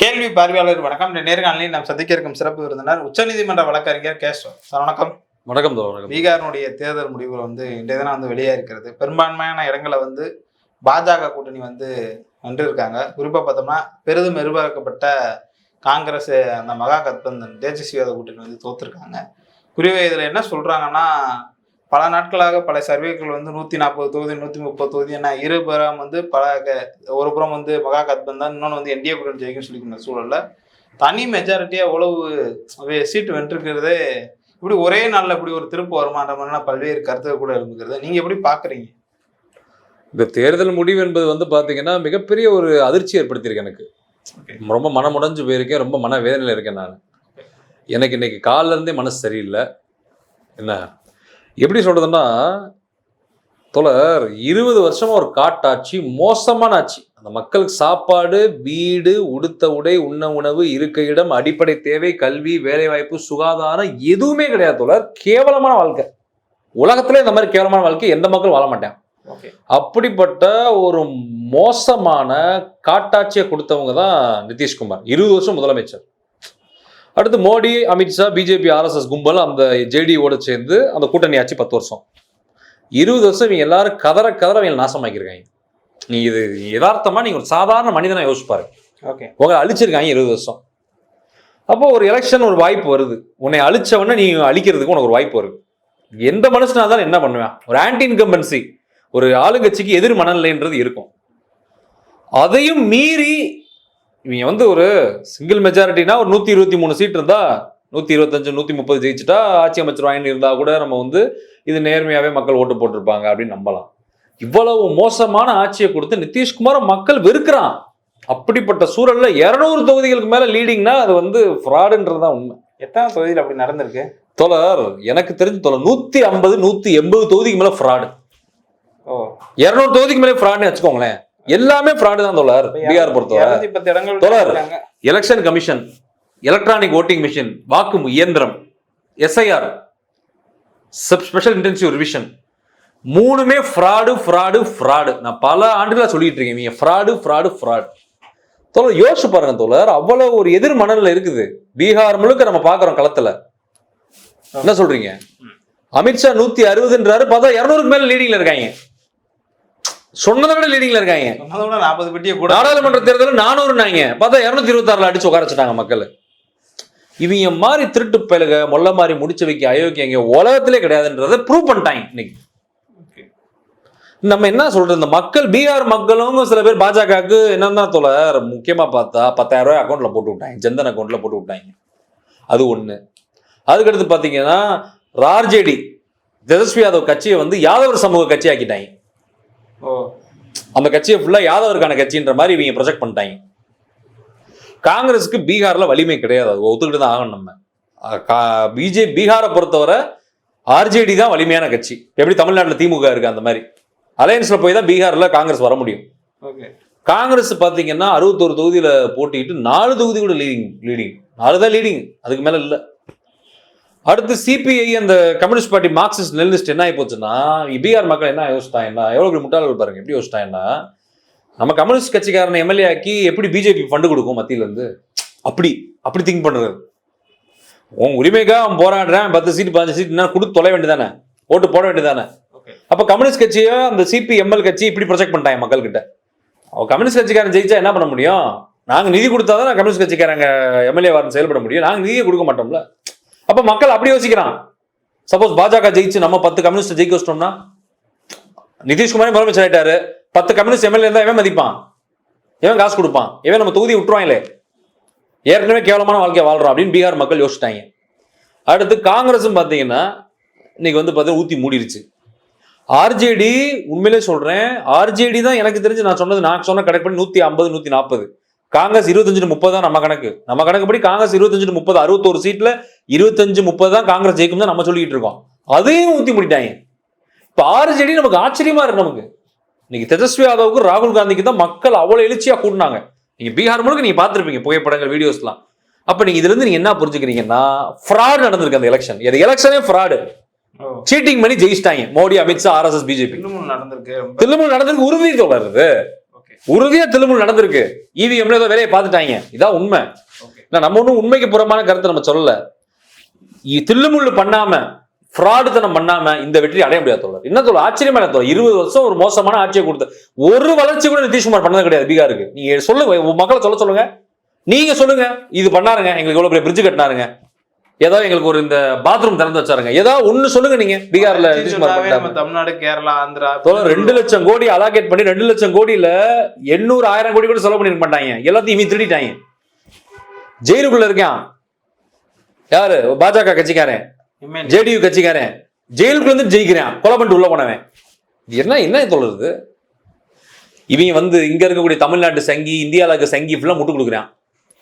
கேள்வி பார்வையாளர் வணக்கம். இந்த நேர்காணலில் நாம் சந்திக்க இருக்கும் சிறப்பு விருந்தினர் உச்சநீதிமன்ற வழக்கறிஞர் கேசவ் சார் வணக்கம். வணக்கம் வணக்கம் பீகாரினுடைய தேர்தல் முடிவுகள் வந்து இன்றைய தினம் வந்து வெளியாக இருக்கிறது. பெரும்பான்மையான இடங்களை வந்து பாஜக கூட்டணி வந்து வென்றிருக்காங்க குறிப்பாக பார்த்தோம்னா பெரிதும் எதிர்பார்க்கப்பட்ட காங்கிரஸ் அந்த மகா கத்பந்தன் தேஜஸ்வி யாதவ் கூட்டணி வந்து தோத்துருக்காங்க. குறிப்பாக இதில் என்ன சொல்கிறாங்கன்னா பல நாட்களாக பல சர்வேக்கள் வந்து நூற்றி நாற்பது தொகுதி நூற்றி முப்பது தொகுதி என்ன இருபுறம் வந்து பல க- ஒரு புறம் வந்து மகா கத்பந்தன் இன்னொன்று வந்து என்டிஏ கூட்டணி ஜெயிக்கும் சொல்லிக்கிற சூழலில். தனி மெஜாரிட்டியாக எவ்வளவு சீட்டு வென்றிருக்கிறதே இப்படி ஒரே நாளில் இப்படி ஒரு திருப்பு வருமான்ற மாதிரிலாம் பல்வேறு கருத்துக்கள் கூட எழுப்புகிறது நீங்கள் எப்படி பார்க்குறீங்க இந்த தேர்தல் முடிவு என்பது வந்து பாத்தீங்கன்னா மிகப்பெரிய ஒரு அதிர்ச்சி ஏற்படுத்தியிருக்கு எனக்கு. ரொம்ப மனமுடைஞ்சு போயிருக்கேன் ரொம்ப மன வேதனையில் இருக்கேன் நான். எனக்கு இன்னைக்கு காலைல இருந்தே மனசு சரியில்லை. என்ன? எப்படி சொல்றதுன்னா தோழர் இருபது வருஷமா ஒரு காட்டாட்சி மோசமான ஆட்சி அந்த மக்களுக்கு சாப்பாடு வீடு உடுத்த உடை உண்ண உணவு இருக்க இடம் அடிப்படை தேவை கல்வி வேலைவாய்ப்பு சுகாதாரம் எதுவுமே கிடையாது தோழர். கேவலமான வாழ்க்கை. உலகத்துல இந்த மாதிரி கேவலமான வாழ்க்கை எந்த மக்களும் வாழ ஓகே. அப்படிப்பட்ட ஒரு மோசமான காட்டாட்சியை கொடுத்தவங்க தான் நிதிஷ்குமார். இருபது வருஷம் முதலமைச்சர். அடுத்து மோடி அமித்ஷா பிஜேபி ஆர்எஸ்எஸ் கும்பல் அந்த ஜேடியோட சேர்ந்து அந்த கூட்டணி ஆட்சி பத்து வருஷம். இருபது வருஷம் இவங்க எல்லாரும் கதற கதற இவங்க நாசமாக்கியிருக்காங்க. நீ இது யதார்த்தமா நீங்க ஒரு சாதாரண மனிதனை யோசிச்சு பாருங்க. ஓகே. உங்களை அழிச்சிருக்காங்க இருபது வருஷம். அப்போ ஒரு எலெக்ஷன் ஒரு வாய்ப்பு வருது. உன்னை அழிச்ச உடனே நீ அழிக்கிறதுக்கு உனக்கு ஒரு வாய்ப்பு வருது. எந்த மனுஷனா இருந்தாலும் என்ன பண்ணுவேன்? ஒரு ஆன்டி இன்கம்பன்சி ஒரு ஆளுங்கட்சிக்கு எதிர் மனநிலைன்றது இருக்கும். அதையும் மீறி இவங்க வந்து ஒரு சிங்கிள் மெஜாரிட்டினா ஒரு நூத்தி இருபத்தி மூணு சீட் இருந்தா நூத்தி இருபத்தஞ்சு நூத்தி முப்பது ஜெயிச்சுட்டா ஆட்சி அமைச்சிருவாங்கன்னு இருந்தா கூட நம்ம வந்து இது நேர்மையாவே மக்கள் ஓட்டு போட்டிருப்பாங்க அப்படின்னு நம்பலாம். இவ்வளவு மோசமான ஆட்சியை கொடுத்து நிதிஷ்குமார மக்கள் வெறுக்கிறான். அப்படிப்பட்ட சூழல்ல இருநூறு தொகுதிகளுக்கு மேல லீடிங்னா அது வந்து ஃப்ராடுன்றது தான் உண்மை. எத்தனை தொகுதியில் அப்படி நடந்திருக்கு? தோழர் எனக்கு தெரிஞ்சு தோழர் நூத்தி ஐம்பது நூத்தி எண்பது தொகுதிக்கு மேல ஃப்ராடு ஓ. இருநூறு தொகுதிக்கு மேலே ஃப்ராட்னு வச்சுக்கோங்களேன். எல்லாமே ஃப்ராடு தான் தோழர் பீகார் பொறுத்தவரை. இருக்காங்க. Election commission electronic voting machine வாக்கு இயந்திரம் எஸ்ஐஆர் ஸ்பெஷல் இன்டென்சிவ் ரிவிஷன் மூணுமே ஃப்ராடு ஃப்ராடு ஃப்ராடு நான் பல ஆண்டுகளா சொல்லிட்டு இருக்கேன் ஃப்ராடு ஃப்ராடு ஃப்ராடு தோழர் யோசிச்சு பாருங்க தோழர் அவ்வளவு ஒரு எதிர் மனநிலை இருக்குது. பீகார் முழுக்க நம்ம பாக்குறோம் களத்துல. என்ன சொல்றீங்க? அமித்ஷா நூத்தி அறுபதுன்றாரு பார்த்தா இருநூறுக்கு மேல லீடிங்ல இருக்காங்க. சொன்னதை விட லீடிங்ல இருக்காங்க. நாற்பது பெட்டியை கூட நாடாளுமன்ற தேர்தலில் நானூறுனாங்க பார்த்தா இருநூத்தி இருபத்தாறுல அடிச்சு உட்கார வச்சுட்டாங்க மக்கள். இவங்க மாதிரி திருட்டு பயலுக மொல்ல மாதிரி முடிச்சு வைக்க அயோக்கியங்க உலகத்திலே கிடையாதுன்றதை ப்ரூவ் பண்ணிட்டாங்க இன்னைக்கு. நம்ம என்ன சொல்றது? இந்த மக்கள் பீகார் மக்களும் சில பேர் பாஜகவுக்கு என்னன்னா தோழர் முக்கியமா பார்த்தா பத்தாயிரம் ரூபாய் அக்கௌண்ட்ல போட்டு விட்டாங்க. ஜன்தன் அக்கௌண்ட்ல போட்டு விட்டாங்க. அது ஒண்ணு. அதுக்கடுத்து பாத்தீங்கன்னா ரார்ஜேடி தேஜஸ்வி யாதவ் கட்சியை வந்து யாதவர் சமூக கட்சி ஆக்கிட்டாங்க அந்த கட்சியை ஃபுல்லா யாதவருக்கான கட்சின்ற மாதிரி இவங்க ப்ரொஜெக்ட் பண்ணிட்டாங்க. காங்கிரஸுக்கு பீகார்ல வலிமை கிடையாது. அது ஒத்துக்கிட்டு தான் ஆகணும் நம்ம. பிஜே பீகாரை பொறுத்தவரை ஆர்ஜேடி தான் வலிமையான கட்சி. எப்படி தமிழ்நாட்டில் திமுக இருக்கு அந்த மாதிரி. அலையன்ஸ்ல போய் தான் பீகார்ல காங்கிரஸ் வர முடியும். ஓகே. காங்கிரஸ் பாத்தீங்கன்னா அறுபத்தோரு தொகுதியில போட்டிட்டு நாலு தொகுதி கூட லீடிங் லீடிங் நாலு தான் லீடிங் அதுக்கு மேல இல்ல. அடுத்து சிபிஐ அந்த கம்யூனிஸ்ட் பார்ட்டி மார்க்சிஸ்ட் லெனினிஸ்ட் என்ன ஆகி போச்சுன்னா பீகார் மக்கள் என்ன யோசிச்சாங்கன்னா எவ்வளவு பெரிய முட்டாள்கள் பாருங்க எப்படி யோசிச்சாங்கன்னா நம்ம கம்யூனிஸ்ட் கட்சிக்காரனை எம்எல்ஏ ஆக்கி எப்படி பிஜேபி ஃபண்டு கொடுக்கும் மத்தியில இருந்து? அப்படி அப்படி திங்க் பண்றது. உன் உரிமைக்காக அவன் போராடுறேன் பத்து சீட் பதினஞ்சு சீட் என்ன கொடுத்து தொலை வேண்டியதானே? ஓட்டு போட வேண்டியதானே? அப்ப கம்யூனிஸ்ட் கட்சியை அந்த சிபி எம்எல் கட்சி இப்படி ப்ரொஜெக்ட் பண்ணிட்டாங்க மக்கள் கிட்ட அவ கம்யூனிஸ்ட் கட்சிக்காரன் ஜெயிச்சா என்ன பண்ண முடியும்? நாங்க நிதி கொடுத்தாதான் நான் கம்யூனிஸ்ட் கட்சிக்காரங்க எம்எல்ஏ வாரம் செயல்பட முடியும். நாங்க நிதியை கொடுக்க மாட்டோம்ல. அப்ப மக்கள் அப்படி யோசிக்கிறான். சப்போஸ் பாஜக ஜெயிச்சு நம்ம பத்து கம்யூனிஸ்ட் ஜெயிக்க வச்சிட்டோம்னா நிதிஷ்குமாரே முதலமைச்சர் ஆயிட்டாரு. பத்து கம்யூனிஸ்ட் எம்எல்ஏ இருந்தா எவன் மதிப்பான். எவன் காசு கொடுப்பான். எவன் நம்ம தொகுதி விட்டுருவாங்களே ஏற்கனவே கேவலமான வாழ்க்கையை வாழ்றோம் அப்படின்னு பீகார் மக்கள் யோசிச்சிட்டாங்க. அடுத்து காங்கிரஸும் பார்த்தீங்கன்னா இன்னைக்கு வந்து பார்த்தீங்கன்னா ஊத்தி மூடிருச்சு. ஆர்ஜேடி உண்மையிலே சொல்றேன் ஆர்ஜேடி தான் எனக்கு தெரிஞ்சு நான் சொன்னது நான் சொன்ன கணக்கு பண்ணி நூத்தி ஐம்பது நூத்தி நாற்பது காங்கிரஸ் இருபத்தஞ்சு முப்பது தான் நம்ம கணக்கு. நம்ம கணக்குப்படி காங்கிரஸ் இருபத்தஞ்சு முப்பது அறுபத்தோரு சீட்ல இருபத்தஞ்சு முப்பது தான் காங்கிரஸ் ஜெயிக்கும் தான் நம்ம சொல்லிட்டு இருக்கோம். அதையும் ஊத்தி முடிட்டாங்க. இப்ப ஆர்ஜேடி நமக்கு ஆச்சரியமா இருக்கு நமக்கு. இன்னைக்கு தேஜஸ்வி யாதவுக்கு ராகுல் காந்திக்கு தான் மக்கள் அவ்வளவு எழுச்சியா கூட்டினாங்க நீங்க பீகார் முழுக்க நீங்க பார்த்திருப்பீங்க புகைப்படங்கள் வீடியோஸ்லாம். அப்ப நீங்க இதுல இருந்து நீங்க என்ன புரிஞ்சுக்கிறீங்கன்னா ஃப்ராட் நடந்திருக்கு அந்த எலெக்ஷன் இது எலெக்ஷனே ஃப்ராடு சீட்டிங் பண்ணி ஜெயிச்சிட்டாங்க. மோடி அமித்ஷா ஆர்எஸ்எஸ் பிஜேபி இன்னமும் நடந்திருக்கு திரும்ப நடந்திருக்கு உறுதி தொடருது உறுதியா திருமுல் நடந்திருக்கு. E இவிஎம்ல ஏதோ வேலையை பார்த்துட்டாங்க. இதான் உண்மை. நம்ம ஒன்றும் உண்மைக்கு புறமான கருத்தை நம்ம சொல்லல. தில்லுமுள்ளு பண்ணாம ஃப்ராடுத்தனம் பண்ணாம இந்த வெற்றி அடைய முடியாது தோழர். என்ன தோழர்? ஆச்சரியமா இல்லை தோழர்? இருபது வருஷம் ஒரு மோசமான ஆட்சியை கொடுத்த ஒரு வளர்ச்சி கூட நிதிஷ்குமார் பண்ணது கிடையாது பீகாருக்கு. நீங்க சொல்லுங்க மக்களை சொல்ல சொல்லுங்க. நீங்க சொல்லுங்க. இது பண்ணாருங்க. எங்களுக்கு இவ்வளவு பெரிய பிரிட்ஜ் கட்டினாருங்க. ஏதோ எங்களுக்கு ஒரு இந்த பாத்ரூம் திறந்து வச்சாருங்க. ஏதோ ஒண்ணு சொல்லுங்க நீங்க. பீகார்ல தமிழ்நாடு கேரளா ஆந்திரா ரெண்டு லட்சம் கோடி அலாகேட் பண்ணி ரெண்டு லட்சம் கோடியில எண்ணூறு ஆயிரம் கோடி கூட செலவு பண்ணிருக்க மாட்டாங்க. எல்லாத்தையும் இவன் திருடிட்டாங்க. ஜெயிலுக்குள்ள இருக்கான். யாரு? பாஜக கட்சிக்காரன். ஜேடியு கட்சிக்காரன். ஜெயிலுக்குள்ள இருந்து ஜெயிக்கிறான். கொலை பண்ணிட்டு உள்ள போனவன். என்ன என்ன தோழருது இவங்க வந்து இங்க இருக்கக்கூடிய தமிழ்நாட்டு சங்கி இந்தியாவில் இருக்க சங்கி ஃபுல்லாக முட்டு கொடுக்குறான்.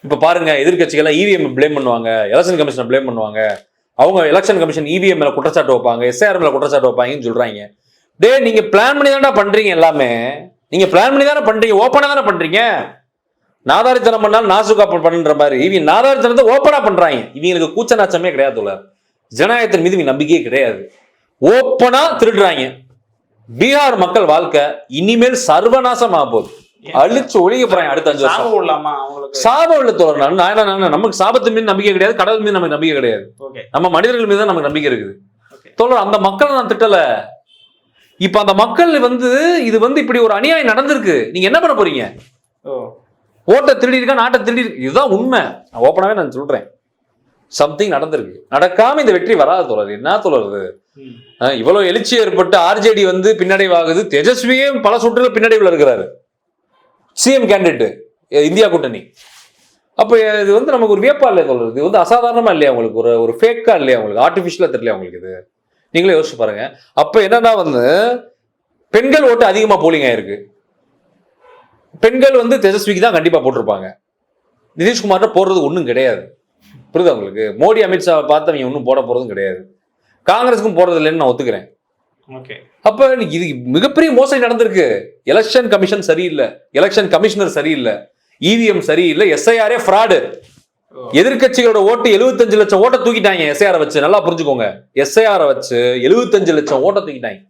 இப்போ பாருங்க எதிர்க்கட்சிகள்லாம் இவிஎம் பிளேம் பண்ணுவாங்க எலெக்ஷன் கமிஷனை பிளேம் பண்ணுவாங்க. அவங்க எலெக்ஷன் கமிஷன் இவிஎம் மேல குற்றச்சாட்டு வைப்பாங்க எஸ்ஆர் மேல குற்றச்சாட்டு வைப்பாங்கன்னு சொல்றாங்க. டே நீங்க பிளான் பண்ணி தானே பண்றீங்க எல்லாமே. நீங்க பிளான் பண்ணி தானே பண்றீங்க ஓப்பனா தானே பண்றீங்க. நாதாரித்தனம் பண்ணாலும் நாசுகா பண்ணுற மாதிரி. இவங்க நாதாரித்தனத்தை ஓப்பனா பண்றாங்க. இவங்களுக்கு கூச்ச நாச்சமே கிடையாது ஜனநாயகத்தின் மீது இவங்க நம்பிக்கையே கிடையாது. ஓப்பனா திருடுறாங்க. பீகார் மக்கள் வாழ்க்கை இனிமேல் சர்வநாசமாக போகுது. அழிச்சு ஒழிக்க போறாங்க அடுத்த அஞ்சு வருஷம். விடலாமா அவங்களுக்கு? சாபம் உள்ள தோழர் நான் என்ன நமக்கு சாபத்து மீது நம்பிக்கை கிடையாது கடவுள் மீது நமக்கு நம்பிக்கை கிடையாது. நம்ம மனிதர்கள் மீது தான் நமக்கு நம்பிக்கை இருக்குது. தோழர் அந்த மக்களை நான் திட்டல. இப்ப அந்த மக்கள் வந்து இது வந்து இப்படி ஒரு அநியாயம் நடந்திருக்கு. நீங்க என்ன பண்ண போறீங்க? ஓட்டை திருடி இருக்கா நாட்டை திருடி இருக்கு? இதுதான் உண்மை. நான் ஓப்பனாவே நான் சொல்றேன். சம்திங் நடந்திருக்கு. நடக்காம இந்த வெற்றி வராது தோழர். என்ன. அஹ் இவ்வளவு எழுச்சி ஏற்பட்டு ஆர்ஜேடி வந்து பின்னடைவாகுது. தேஜஸ்வியே பல சுற்றுல பின்னடைவுல இருக்கிறாரு. சிஎம் கேண்டிடேட்டு இந்தியா கூட்டணி. அப்போ இது வந்து நமக்கு ஒரு வியப்பா இல்லையா சொல்றது? இது வந்து அசாதாரணமா இல்லையா உங்களுக்கு? ஒரு ஒரு ஃபேக்கா இல்லையா உங்களுக்கு? ஆர்டிஃபிஷியலாக தெரியல உங்களுக்கு இது? நீங்களே யோசிச்சு பாருங்க. அப்போ என்னன்னா வந்து பெண்கள் ஓட்டு அதிகமாக போலிங் ஆயிருக்கு. பெண்கள் வந்து தேஜஸ்விக்கு தான் கண்டிப்பாக போட்டிருப்பாங்க. நிதிஷ்குமார்ட்ட போடுறது ஒன்றும் கிடையாது. புரியுது உங்களுக்கு? மோடி அமித்ஷாவை பார்த்து அவங்க ஒன்றும் போட போகிறதும் கிடையாது. காங்கிரஸுக்கும் போடுறது இல்லைன்னு நான் ஒத்துக்கிறேன். அப்ப இது மிகப்பெரிய மோசடி நடந்திருக்கு. எலெக்ஷன் கமிஷன் சரியில்லை. எலெக்ஷன் கமிஷனர் சரியில்லை. இவிஎம் சரியில்லை. எஸ்ஐஆரே ஃப்ராடு ஓ. எதிர்க்கட்சிகளோட ஓட்டு 75 லட்சம் ஓட்டை தூக்கிட்டாங்க எஸ்ஐஆர் வச்சு. நல்லா புரிஞ்சுக்கோங்க. எஸ்ஐஆர் வச்சு 75 லட்சம் ஓட்டை தூக்கிட்டாங்க.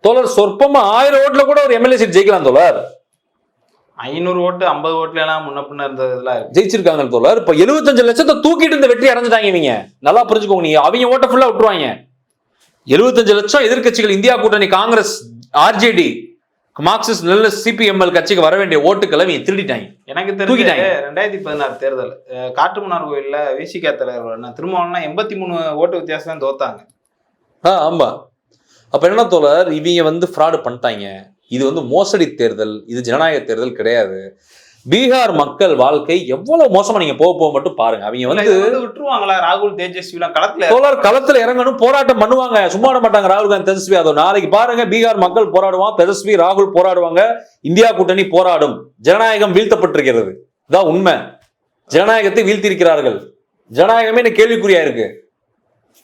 தோழர் சொற்பமா ஆயிரம் ஓட்டுல கூட ஒரு எம்எல்ஏ சீட் ஜெயிக்கலாம் தோழர். ஐநூறு ஓட்டு ஐம்பது ஓட்டுல எல்லாம் முன்ன பின்ன இருந்ததுலாம் இருக்கு. ஜெயிச்சிருக்காங்க தோழர். இப்ப 75 லட்சத்தை தூக்கிட்டு இந்த வெற்றி அடைஞ்சிட்டாங்க இவங்க. நல்லா புரிஞ்சுக்கோங்க. நீங்க அவங்க ஓட்ட ஃபுல்லா விட்டுருவாங்க. 75 லட்சம் எதிர்க்கட்சிகள் இந்தியா கூட்டணி காங்கிரஸ் ஆர்ஜேடி மார்க்சிஸ்ட் நல்ல சிபிஎம்எல் கட்சிக்கு வர வேண்டிய ஓட்டுக்களை இவங்க திருடிட்டாங்க. எனக்கு தெரிஞ்சு. ரெண்டாயிரத்தி பதினாறு தேர்தல் காட்டுமன்னார் கோயில்ல விசிகா தலைவர் திருமாவளம்னா எண்பத்தி மூணு ஓட்டு வித்தியாசம் தான் தோத்தாங்க. ஆ ஆமா. அப்ப என்ன தோழர்? இவங்க வந்து ஃப்ராடு பண்ணிட்டாங்க. இது வந்து மோசடி தேர்தல் இது ஜனநாயக தேர்தல் கிடையாது. பீகார் மக்கள் வாழ்க்கை எவ்வளவு மோசமா நீங்க போக போக மட்டும் பாருங்க. அவங்க வந்து விட்டுருவாங்களா? ராகுல் தேஜஸ்வி எல்லாம் களத்துல தோழர் களத்துல இறங்கணும் போராட்டம் பண்ணுவாங்க. சும்மா விட மாட்டாங்க ராகுல் காந்தி தேஜஸ்வி. யாதவ் நாளைக்கு பாருங்க பீகார் மக்கள் போராடுவான் தேஜஸ்வி ராகுல் போராடுவாங்க. இந்தியா கூட்டணி போராடும். ஜனநாயகம் வீழ்த்தப்பட்டிருக்கிறது. இதான் உண்மை. ஜனநாயகத்தை வீழ்த்தியிருக்கிறார்கள். ஜனநாயகமே இன்னும் கேள்விக்குறியா இருக்கு.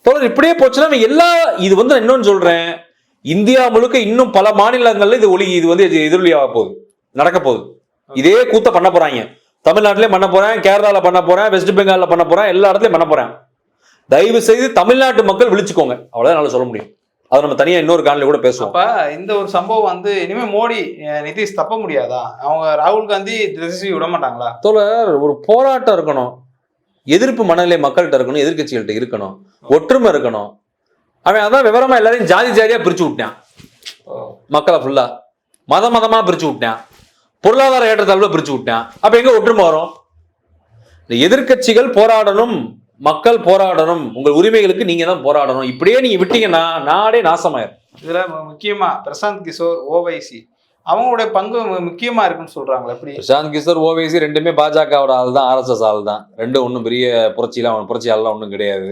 தோழர் இப்படியே போச்சுன்னா எல்லா இது வந்து நான் இன்னொன்னு சொல்றேன். இந்தியா முழுக்க இன்னும் பல மாநிலங்கள்ல இது ஒளி இது வந்து எதிரொலியாக போகுது. நடக்க போகுது இதே கூத்த பண்ண போறாங்க. தமிழ்நாட்டிலயும் பண்ண போறேன் கேரளால பண்ண போறேன் வெஸ்ட் பெங்கால்ல பண்ண போறேன் எல்லா இடத்துலயும் பண்ண போறேன். தயவு செய்து தமிழ்நாட்டு மக்கள் விழிச்சுக்கோங்க. அவ்வளவுதான் என்னால சொல்ல முடியும். அதை நம்ம தனியா இன்னொரு காலையில கூட பேசுவோம். அப்ப இந்த ஒரு சம்பவம் வந்து இனிமே மோடி நிதிஷ் தப்ப முடியாதா? அவங்க ராகுல் காந்தி தேஜஸ்வி விட மாட்டாங்களா? தோழர் ஒரு போராட்டம் இருக்கணும். எதிர்ப்பு மனநிலை மக்கள்கிட்ட இருக்கணும் எதிர்க்கட்சிகள்கிட்ட இருக்கணும். ஒற்றுமை இருக்கணும். அவன் அதான் விவரமா எல்லாரையும் ஜாதி ஜாதியா பிரிச்சு விட்டான் மக்களை ஃபுல்லா மத மதமா பிரிச்சு விட்டான் பொருளாதார ஏற்றத்தாழ்வுல பிரிச்சு விட்டான். அப்ப எங்க ஒற்றுமை வரும்? இந்த எதிர்க்கட்சிகள் போராடணும் மக்கள் போராடணும் உங்கள் உரிமைகளுக்கு நீங்க தான் போராடணும். இப்படியே நீங்க விட்டீங்கன்னா நாடே நாசமாயிரும். இதுல முக்கியமா பிரசாந்த் கிஷோர் ஓவைசி அவங்களுடைய பங்கு முக்கியமா இருக்குன்னு சொல்றாங்களா எப்படி? பிரசாந்த் கிஷோர் ஓவைசி ரெண்டுமே பாஜகவோட ஆள் தான் ஆர்எஸ்எஸ் ஆள் தான் ரெண்டும் ஒன்றும் பெரிய புரட்சிலாம் புரட்சி ஆள்லாம் ஒன்றும் கிடையாது.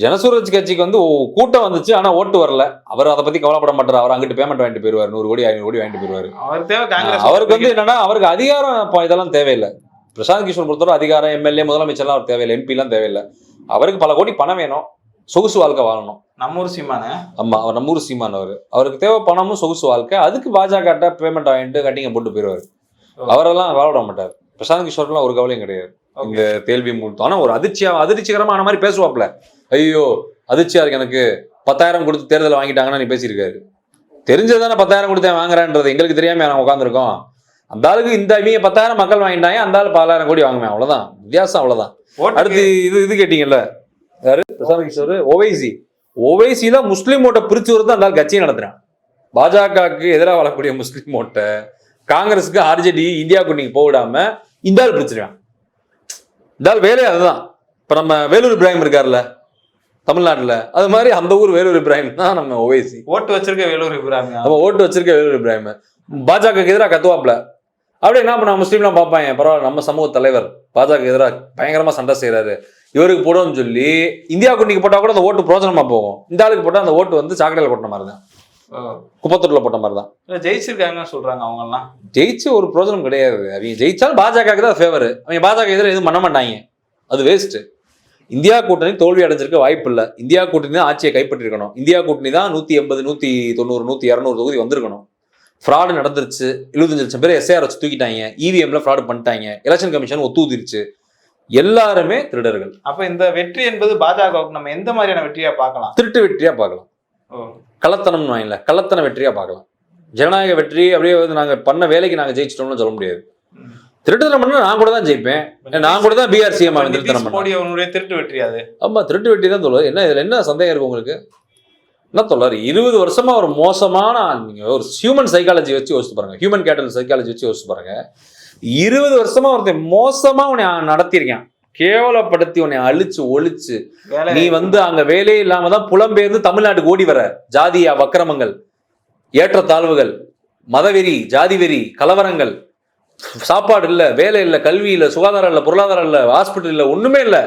ஜனசுரட்சி கட்சிக்கு வந்து கூட்டம் வந்துச்சு ஆனா ஓட்டு வரல. அவர் அதை பத்தி கவலைப்பட மாட்டார். அவர் அங்கிட்டு பேமெண்ட் வாங்கிட்டு போயிருவார். நூறு கோடி ஐநூறு கோடி வாங்கிட்டு போயிருவாரு. அவருக்கு வந்து என்னன்னா அவருக்கு அதிகாரம் இதெல்லாம் தேவையில்லை. பிரசாந்த் கிஷோர் பொறுத்தவரை அதிகாரம் எம்எல்ஏ முதலமைச்சர்லாம் அவர் தேவையில்லை. எம்பிலாம் தேவையில்லை. அவருக்கு பல கோடி பணம் வேணும். சொகுசு வாழ்க்கை வாழணும். நம்ம ஊர் சீமானு? ஆமா அவர் நம்ம ஊர் சீமான் அவர். அவருக்கு தேவை பணமும் சொகுசு வாழ்க்கை. அதுக்கு பாஜக பேமெண்ட் வாங்கிட்டு கட்டிங்க போட்டு போயிடுவார் அவரெல்லாம் வாழ விட மாட்டார். பிரசாந்த் கிஷோர்லாம் ஒரு கவலையும் கிடையாது. இந்த தேல்வி மூர்த்தம். ஆனா ஒரு அதிர்ச்சியா அதிர்ச்சிகரமான மாதிரி பேசுவாப்ல ஐயோ அதிர்ச்சியா இருக்கு எனக்கு. பத்தாயிரம் கொடுத்து தேர்தல் வாங்கிட்டாங்கன்னா நீ பேசியிருக்காரு. தெரிஞ்சதானே பத்தாயிரம் கொடுத்து அவன் வாங்குறான்றது. எங்களுக்கு தெரியாம நாங்கள் உட்காந்துருக்கோம் அந்த ஆளுக்கு இந்த இவங்க பத்தாயிரம் மக்கள் வாங்கிட்டாங்க அந்த ஆளு பதினாயிரம் கோடி வாங்குவேன் அவ்வளவுதான். வித்தியாசம் அவ்வளவுதான். ஓட்டுக்கு அடுத்து இது இது கேட்டீங்கல்ல? யாரு? பிரசாந்த் ஓவைசி ஓவைசியில முஸ்லீம் ஓட்டை பிரிச்சு வருது அந்த ஆள் கட்சியை நடத்துறான். பாஜகவுக்கு எதிராக வரக்கூடிய முஸ்லீம் ஓட்டை காங்கிரஸுக்கு ஆர்ஜேடி இந்தியா கூட்டணிக்கு போக விடாம இந்த ஆள் பிரிச்சிருக்கான். இந்த ஆள் வேலையே அதுதான். இப்ப நம்ம வேலூர் இப்ராஹிம் இருக்கார்ல தமிழ்நாட்டுல. அது மாதிரி அந்த ஊர் வேலூர் இப்ராஹிம் தான் நம்ம ஓவைசி ஓட்டு வச்சிருக்க வேலூர் இப்ராஹிம் நம்ம ஓட்டு வச்சிருக்க வேலூர் இப்ராஹிம். பாஜகவுக்கு எதிராக கத்துவாப்ல. அப்படியே என்ன பண்ண முஸ்லீம்லாம் பார்ப்பாங்க பரவாயில்ல நம்ம சமூக தலைவர். பாஜக எதிராக பயங்கரமா சண்டை செய்யறாரு இவருக்கு போடுவோம்னு சொல்லி இந்தியா கூட்டணிக்கு போட்டா கூட அந்த ஓட்டு பிரோஜனமா போகும். இந்த ஆளுக்கு போட்டா அந்த ஓட்டு வந்து சாக்கடையில் போட்ட மாதிரி தான். குப்பத்தொட்டில் போட்ட மாதிரி தான். ஜெயிச்சிருக்காங்கன்னு சொல்றாங்க அவங்க எல்லாம் ஜெயிச்சு ஒரு பிரோஜனம் கிடையாது. அவங்க ஜெயிச்சாலும் பாஜகவுக்கு தான் ஃபேவர் அவங்க பாஜக எதிராக எதுவும் பண்ண மாட்டாங்க. அது வேஸ்ட் இந்தியா கூட்டணி தோல்வி அடைஞ்சிருக்க வாய்ப்பு இல்லை இந்தியா கூட்டணி தான் ஆட்சியை கைப்பற்றிருக்கணும். இந்தியா கூட்டணி தான் நூத்தி எண்பது நூத்தி தொண்ணூறு நூத்தி இரநூறு தொகுதி வந்திருக்கணும். ஃப்ராடு நடந்துருச்சு. எழுபத்தஞ்சு லட்சம் பேர் எஸ்ஏஆர் வச்சு தூக்கிட்டாங்க. இவிஎம்ல ஃப்ராடு பண்ணிட்டாங்க. எலெக்ஷன் கமிஷன் ஒத்துதிருச்சு எல்லாருமே திருடர்கள். அப்ப இந்த வெற்றி என்பது பாஜகவுக்கு நம்ம எந்த மாதிரியான வெற்றியா பார்க்கலாம்? திருட்டு வெற்றியா பார்க்கலாம். ஓ. கள்ளத்தனம்னு வாங்கல. கள்ளத்தன வெற்றியா பார்க்கலாம். ஜனநாயக வெற்றி அப்படியே வந்து நாங்க பண்ண வேலைக்கு நாங்க ஜெயிச்சிட்டோம்னு சொல்ல முடியாது. திருட்டுத்தனம் நான் கூட தான் ஜெயிப்பேன். நான் கூட தான் பிஆர் சிஎம் அவனுடைய திருட்டு வெற்றி அது. ஆமா திருட்டு வெட்டி தான் சொல்லுவார். என்ன இதுல என்ன சந்தேகம் இருக்கு உங்களுக்கு? என்ன சொல்றாரு இருபது வருஷமா ஒரு மோசமான நீங்க ஒரு ஹியூமன் சைக்காலஜி வச்சு யோசிச்சு பாருங்க. ஹியூமன் கேட்டல் சைக்காலஜி வச்சு யோசிச்சு பாருங்க. இருபது வருஷமா ஒருத்தன் மோசமா உன்னை நடத்தியிருக்கான். கேவலப்படுத்தி உன்னை அழிச்சு ஒழிச்சு. நீ வந்து அங்க வேலையே இல்லாம தான் புலம்பெயர்ந்து தமிழ்நாட்டுக்கு ஓடி வர. ஜாதிய வக்கிரமங்கள் ஏற்றத்தாழ்வுகள் மதவெறி ஜாதி வெறி கலவரங்கள் சாப்பாடு இல்லை வேலை இல்லை கல்வி இல்லை சுகாதாரம் இல்லை பொருளாதாரம் இல்லை ஹாஸ்பிட்டல் இல்லை ஒன்றுமே இல்லை.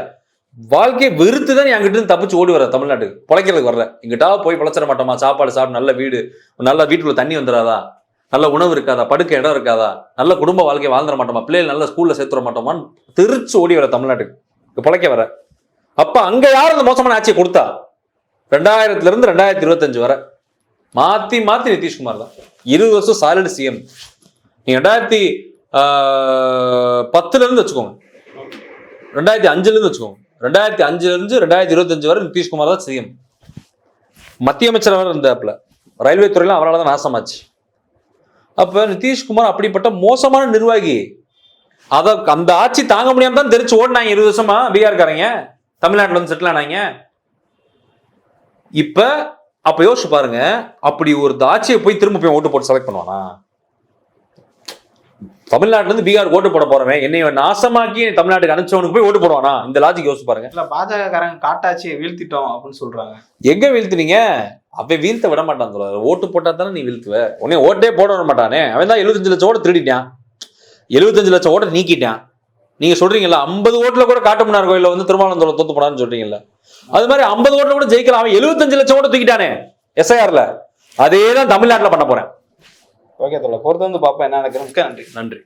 வாழ்க்கையை வெறுத்து தான் என்கிட்ட இருந்து தப்பிச்சு ஓடி வர தமிழ்நாட்டுக்கு பிழைக்கிறதுக்கு வர்ற எங்கிட்டா போய் பிழைச்சிட மாட்டோமா? சாப்பாடு சாப்பிட்டு நல்ல வீடு நல்ல வீட்டுக்குள்ள தண்ணி வந்துடாதா நல்ல உணவு இருக்காதா? படுக்க இடம் இருக்காதா? நல்ல குடும்ப வாழ்க்கையை வாழ்ந்துட மாட்டோமா? பிள்ளைகள் நல்ல ஸ்கூல்ல சேர்த்துட மாட்டோமான்னு திருச்சு ஓடி வர தமிழ்நாட்டுக்கு பிழைக்க வர. அப்ப அங்க யார் அந்த மோசமான ஆட்சியை கொடுத்தா? ரெண்டாயிரத்துல இருந்து ரெண்டாயிரத்தி இருபத்தஞ்சு வர. மாத்தி மாத்தி நிதிஷ்குமார் தான். இருபது வருஷம் சாலிட் சிஎம் நீ ரெண்டாயிரத்தி பத்துலேருந்து வச்சுக்கோங்க. ரெண்டாயிரத்தி அஞ்சுலேருந்து வச்சுக்கோங்க. ரெண்டாயிரத்தி அஞ்சுலேருந்து ரெண்டாயிரத்தி இருபத்தஞ்சு வரை நிதிஷ்குமார் தான் சிஎம். மத்திய அமைச்சரவர் இருந்தாப்புல. ரயில்வே துறையில் அவரால் தான் நாசமாச்சு. அப்போ நிதிஷ்குமார் அப்படிப்பட்ட மோசமான நிர்வாகி. அதை அந்த ஆட்சி தாங்க முடியாம தான் தெரிச்சு ஓடினாங்க இருபது வருஷமா பீகார்காரங்க. தமிழ்நாட்டில் வந்து செட்டில் ஆனாங்க. இப்போ அப்போ யோசிச்சு பாருங்க. அப்படி ஒரு ஆட்சியை போய் திரும்ப போய் ஓட்டு போட்டு செலக்ட் பண்ணுவானா? தமிழ்நாட்டுல இருந்து பீகார் ஓட்டு போட போறவன். என்னை நாசமாக்கி தமிழ்நாட்டுக்கு அனுப்பிச்சவனுக்கு போய் ஓட்டு போடுவானா? இந்த லாஜிக் யோசிச்சு பாருங்க. இல்ல பாஜக காரங்க காட்டாட்சியை வீழ்த்திட்டோம் அப்படின்னு சொல்றாங்க. எங்க வீழ்த்துனீங்க? அவன் வீழ்த்த விட மாட்டான் சொல்றாரு. ஓட்டு போட்டா தானே நீ வீழ்த்துவ. உடனே ஓட்டே போட விட மாட்டானே. அவன் தான் எழுபத்தஞ்சு லட்சம் ஓட்ட திருடிட்டான். எழுபத்தஞ்சு லட்சம் ஓட்ட நீக்கிட்டான். நீங்க சொல்றீங்கல்ல ஐம்பது ஓட்டுல கூட காட்டுமன்னார் கோயில்ல வந்து திருமாவளந்தோட தோத்து போனான்னு சொல்றீங்கல்ல. அது மாதிரி ஐம்பது ஓட்டுல கூட ஜெயிக்கலாம் அவன் எழுபத்தஞ்சு லட்சம் ஓட்ட தூக்கிட்டானே எஸ்ஐஆர்ல அதே தான் தமிழ்நாட்டுல பண்ண போறேன். ஓகே தோழர். பொறுத்து வந்து பார்ப்போம். என்ன நடக்குது மிக்க நன்றி. நன்றி.